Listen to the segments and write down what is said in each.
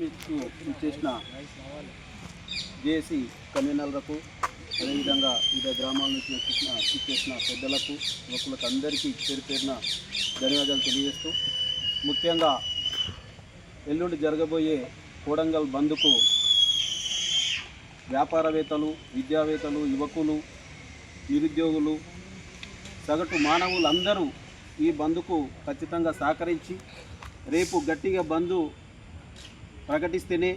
మీట్కు చేసిన జేఏసీ కన్వీనర్లకు అదేవిధంగా వివిధ గ్రామాల నుంచి చేసిన చేసిన పెద్దలకు యువకులకు అందరికీ పేరు పేరున ధన్యవాదాలు తెలియజేస్తూ ముఖ్యంగా ఎల్లుండి జరగబోయే కోడంగల్ బంద్కు వ్యాపారవేత్తలు విద్యావేత్తలు యువకులు నిరుద్యోగులు సగటు మానవులందరూ ఈ బంద్కు ఖచ్చితంగా సహకరించి రేపు గట్టిగా బంద్ ప్రకటిస్తేనే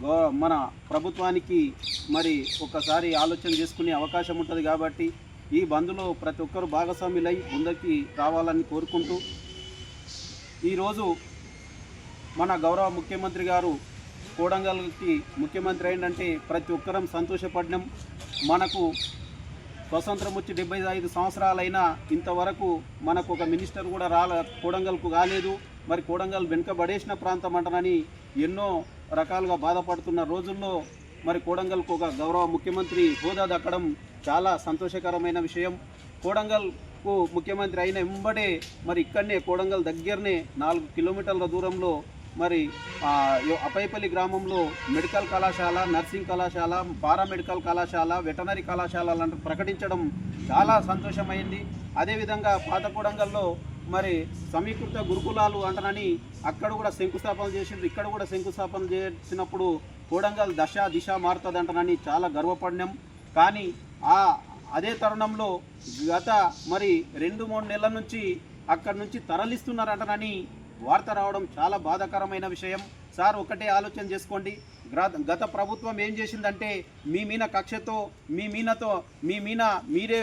గో- మన ప్రభుత్వానికి మరి ఒకసారి ఆలోచన చేసుకునే అవకాశం ఉంటుంది కాబట్టి ఈ బంద్లో ప్రతి ఒక్కరు భాగస్వాములై ముందరికి రావాలని కోరుకుంటూ ఈరోజు మన గౌరవ ముఖ్యమంత్రి గారు కోడంగల్కి ముఖ్యమంత్రి అయిందంటే ప్రతి ఒక్కరం సంతోషపడడం మనకు స్వతంత్రం వచ్చి డెబ్బై ఐదు సంవత్సరాలైనా ఇంతవరకు మనకు ఒక మినిస్టర్ కూడా రాల కోడంగల్కు కాలేదు. మరి కోడంగల్ వెనుకబడేసిన ప్రాంతం అంటనని ఎన్నో రకాలుగా బాధపడుతున్న రోజుల్లో మరి కోడంగల్కు ఒక గౌరవ ముఖ్యమంత్రి హోదా దక్కడం చాలా సంతోషకరమైన విషయం. కోడంగల్కు ముఖ్యమంత్రి అయిన వెంబడే మరి ఇక్కడనే కోడంగల్ దగ్గరనే నాలుగు కిలోమీటర్ల దూరంలో మరి అపైపల్లి గ్రామంలో మెడికల్ కళాశాల నర్సింగ్ కళాశాల పారామెడికల్ కళాశాల వెటనరీ కళాశాలలను ప్రకటించడం చాలా సంతోషమైంది. అదేవిధంగా పాతకూడంగల్లో మరి సమీకృత గురుకులాలు అంటనని అక్కడ కూడా శంకుస్థాపన చేసిండ్రు. ఇక్కడ కూడా శంకుస్థాపన చేసినప్పుడు కోడంగల్ దశ దిశ మారుతుంది అంటనని చాలా గర్వపడినాం. కానీ ఆ అదే తరుణంలో గత మరి రెండు మూడు నెలల నుంచి అక్కడి నుంచి తరలిస్తున్నారంటనని వార్త రావడం చాలా బాధాకరమైన విషయం. సార్ ఒకటే ఆలోచన చేసుకోండి. గత ప్రభుత్వం ఏం చేసిందంటే మీ మీన కక్షతో మీ మీనతో మీ మీన మీరే